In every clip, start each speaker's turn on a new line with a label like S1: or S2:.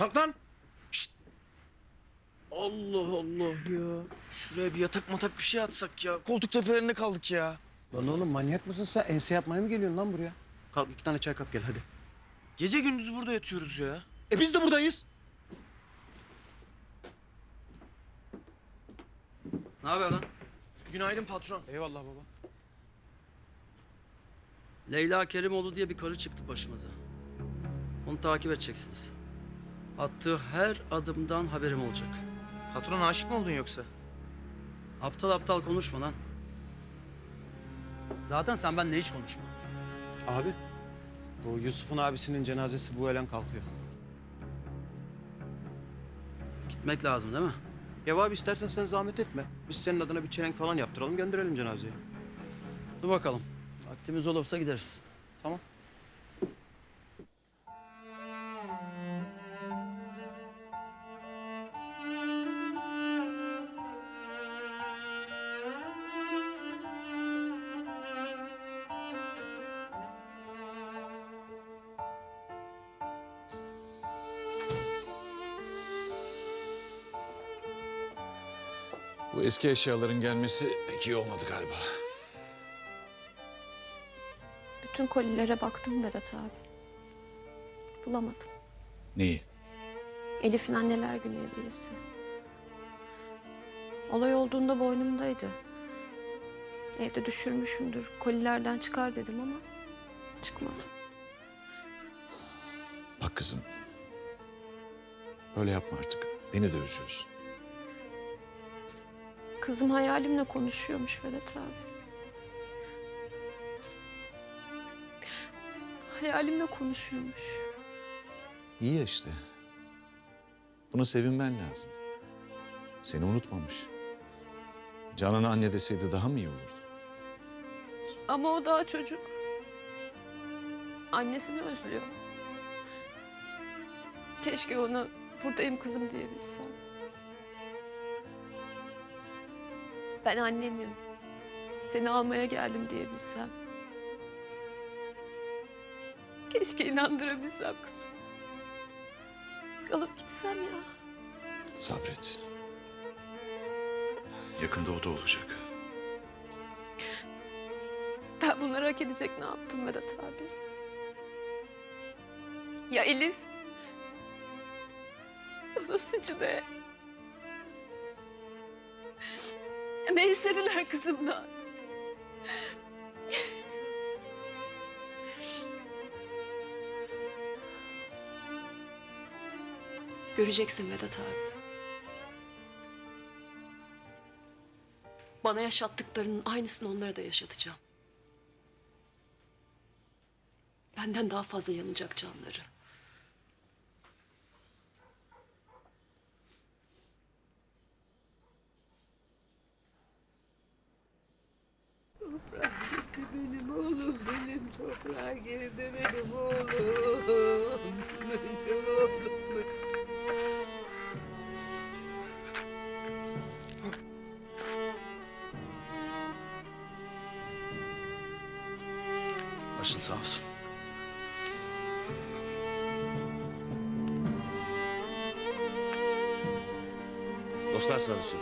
S1: Kalk lan.
S2: Allah Allah ya. Şuraya bir yatak matak bir şey atsak ya. Koltuk tepelerinde kaldık ya.
S1: Lan oğlum manyak mısın sen? Ense yapmaya mı geliyorsun lan buraya? Kalk iki tane çay kap gel hadi.
S2: Gece gündüz burada yatıyoruz ya.
S1: E biz de buradayız.
S2: Ne haber lan? Günaydın patron.
S1: Eyvallah baba.
S3: Leyla Kerimoğlu diye bir karı çıktı başımıza. Onu takip edeceksiniz. Attığı her adımdan haberim olacak.
S2: Patron aşık mı oldun yoksa?
S3: Aptal aptal konuşma lan. Zaten sen benimle hiç konuşma.
S1: Abi bu Yusuf'un abisinin cenazesi bu öğlen kalkıyor.
S3: Gitmek lazım değil mi?
S1: Ya abi istersen sen zahmet etme. Biz senin adına bir çelenk falan yaptıralım gönderelim cenazeye.
S3: Dur bakalım. Vaktimiz olursa gideriz.
S1: Tamam.
S4: Bu eski eşyaların gelmesi pek iyi olmadı galiba.
S5: Bütün kolilere baktım Vedat abi. Bulamadım.
S4: Neyi?
S5: Elif'in anneler günü hediyesi. Olay olduğunda boynumdaydı. Evde düşürmüşümdür. Kolilerden çıkar dedim ama çıkmadı.
S4: Bak kızım. Böyle yapma artık. Beni de üzüyorsun.
S5: Kızım hayalimle konuşuyormuş Vedat abi. Hayalimle konuşuyormuş.
S4: İyi ya işte. Buna sevinmen lazım. Seni unutmamış. Canan'a anne deseydi daha mı iyi olurdu?
S5: Ama o daha çocuk. Annesini özlüyor. Keşke ona buradayım kızım diyebilsem. Ben annenim. Seni almaya geldim diyebilsem. Keşke inandırabilsem kızım. Alıp gitsem ya.
S4: Sabret. Yakında o da olacak.
S5: Ben bunları hak edecek ne yaptım Vedat abi? Ya Elif? O da suçu ne? Ne istediler kızımdan? Göreceksin Vedat abi. Bana yaşattıklarının aynısını onlara da yaşatacağım. Benden daha fazla yanacak canları.
S6: Benim oğlum, benim girdi. Benim oğlum.
S3: Başın sağ olsun.
S2: Dostlar sağ olsun.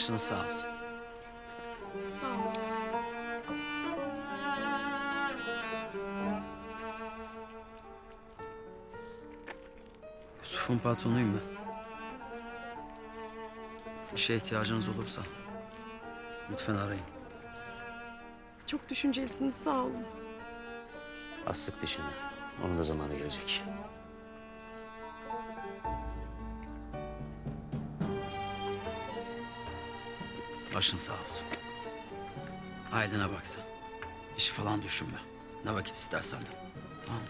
S3: Başın sağ olsun.
S5: Sağ ol.
S3: Yusuf'un patronuyum ben. Bir şeye ihtiyacınız olursa lütfen arayın.
S7: Çok düşüncelisiniz sağ olun.
S8: Az sık dişini. Onun da zamanı gelecek.
S3: Başın sağ olsun. Aydın'a bak sen. İşi falan düşünme. Ne vakit istersen de. Tamam mı?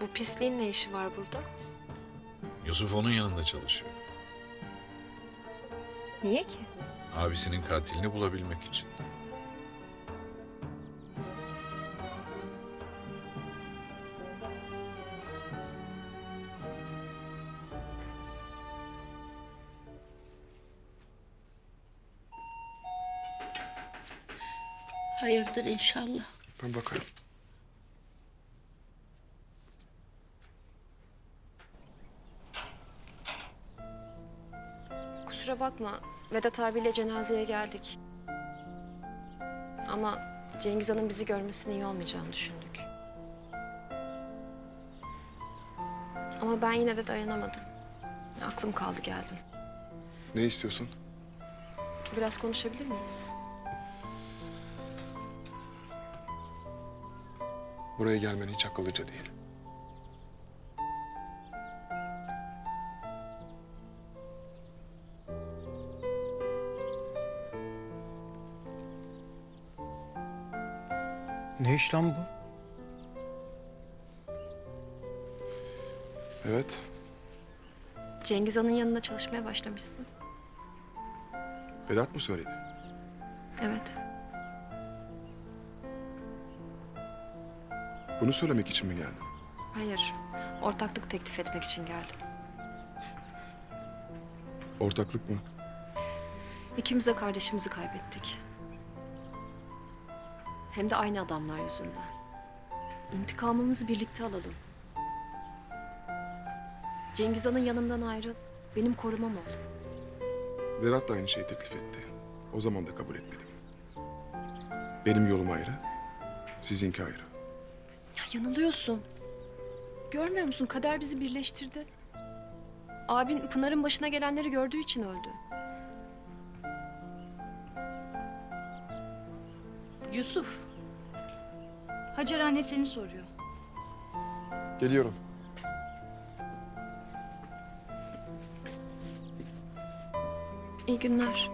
S5: Bu pisliğin ne işi var burada?
S4: Yusuf onun yanında çalışıyor.
S5: Niye ki?
S9: Abisinin katilini bulabilmek için.
S6: Hayırdır inşallah.
S10: Ben bakarım.
S5: Kusura bakma. Vedat abiyle cenazeye geldik. Ama Cengiz Han'ın bizi görmesinin iyi olmayacağını düşündük. Ama ben yine de dayanamadım. Aklım kaldı geldim.
S10: Ne istiyorsun?
S5: Biraz konuşabilir miyiz?
S10: Buraya gelmen hiç akıllıca değil.
S1: Ne iş lan bu?
S10: Evet.
S5: Cengiz Han'ın yanında çalışmaya başlamışsın.
S10: Vedat mı söyledi?
S5: Evet.
S10: Bunu söylemek için mi geldin?
S5: Hayır. Ortaklık teklif etmek için geldim.
S10: Ortaklık mı?
S5: İkimiz de kardeşimizi kaybettik. Hem de aynı adamlar yüzünden. İntikamımızı birlikte alalım. Cengiz Han'ın yanından ayrıl. Benim korumam ol.
S10: Vedat da aynı şeyi teklif etti. O zaman da kabul etmedim. Benim yolum ayrı, sizinki ayrı.
S5: Ya yanılıyorsun. Görmüyor musun? Kader bizi birleştirdi. Abin Pınar'ın başına gelenleri gördüğü için öldü.
S7: Yusuf. Hacer anne seni soruyor.
S10: Geliyorum.
S5: İyi günler.